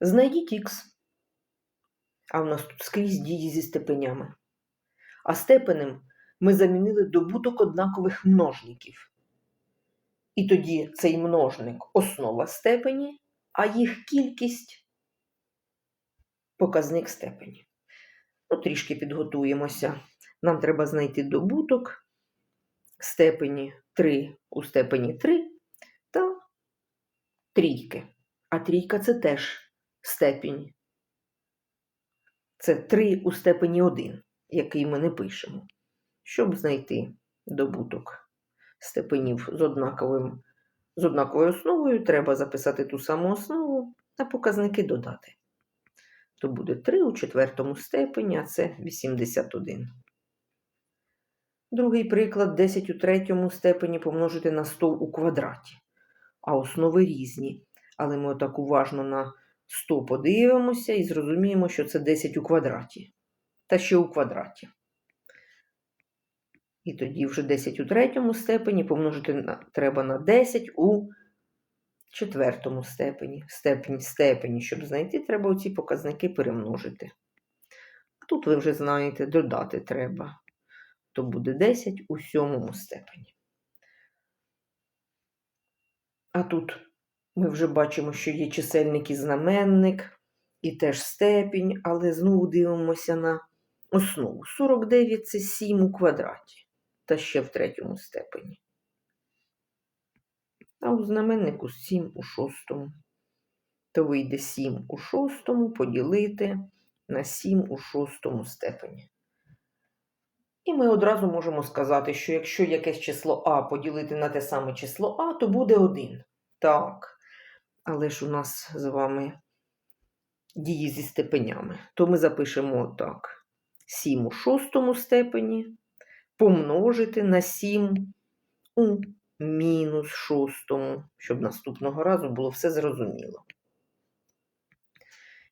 Знайдіть х. А в нас тут скрізь дії зі степенями. А степенем ми замінили добуток однакових множників. І тоді цей множник основа степені, а їх кількість показник степені. Ну, трішки підготуємося. Нам треба знайти добуток степені 3 у степені 3 та трійки. А трійка це теж степінь. Це 3 у степені 1, який ми не пишемо. Щоб знайти добуток степенів з, однаковим, з однаковою основою, треба записати ту саму основу та показники додати. То буде 3 у четвертому степені, а це 81. Другий приклад 10 у третьому степені помножити на 100 у квадраті. А основи різні. Але ми отак уважно на 100 подивимося і зрозуміємо, що це 10 у квадраті. Та ще у квадраті. І тоді вже 10 у третьому степені помножити на, треба на 10 у четвертому степені. Степень степені, щоб знайти, треба оці показники перемножити. Тут ви вже знаєте, додати треба. То буде 10 у сьомому степені. А тут ми вже бачимо, що є чисельник і знаменник, і теж степінь, але знову дивимося на основу. 49 це 7 у квадраті, та ще в третьому степені. А у знаменнику 7 у шостому. То вийде 7 у шостому поділити на 7 у шостому степені. І ми одразу можемо сказати, що якщо якесь число А поділити на те саме число А, то буде 1. Так. Але ж у нас з вами дії зі степенями. То ми запишемо так: 7 у шостому степені помножити на 7 у мінус шостому, щоб наступного разу було все зрозуміло.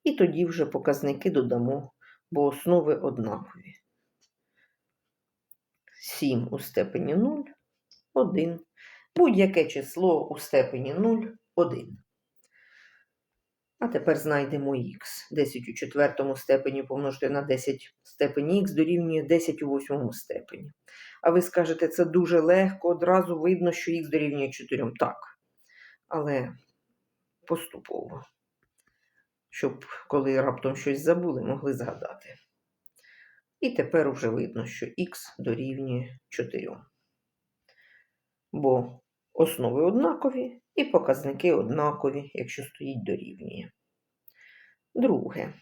І тоді вже показники додамо, бо основи однакові. 7 у степені 0, 1. Будь-яке число у степені 0, 1. А тепер знайдемо х. 10 у четвертому степені помножити на 10 в степені х дорівнює 10 у восьмому степені. А ви скажете, це дуже легко, одразу видно, що х дорівнює 4. Так. Але поступово. Щоб, коли раптом щось забули, могли згадати. І тепер вже видно, що х дорівнює 4. Бо основи однакові і показники однакові, якщо стоїть дорівнює. Друге.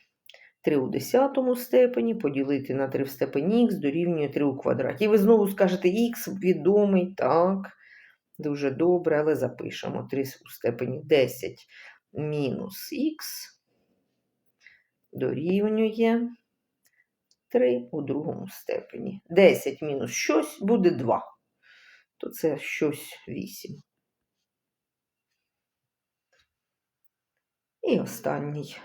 3 у десятому степені поділити на 3 в степені х дорівнює 3 у квадраті. І ви знову скажете х відомий, так, дуже добре, але запишемо 3 у степені 10 мінус х дорівнює 3 у другому степені. 10 мінус щось буде 2. То це щось 8. І останній.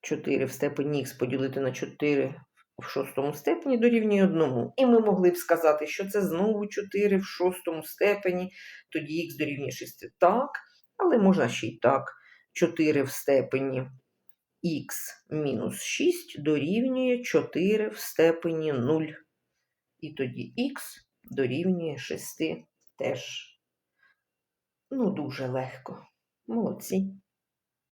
4 в степені х поділити на 4 в шостому степені дорівнює 1. І ми могли б сказати, що це знову 4 в шостому степені, тоді х дорівнює 6. Так, але можна ще й так. 4 в степені х мінус 6 дорівнює 4 в степені 0. І тоді х дорівнює 6 теж. Ну, дуже легко. Молодці.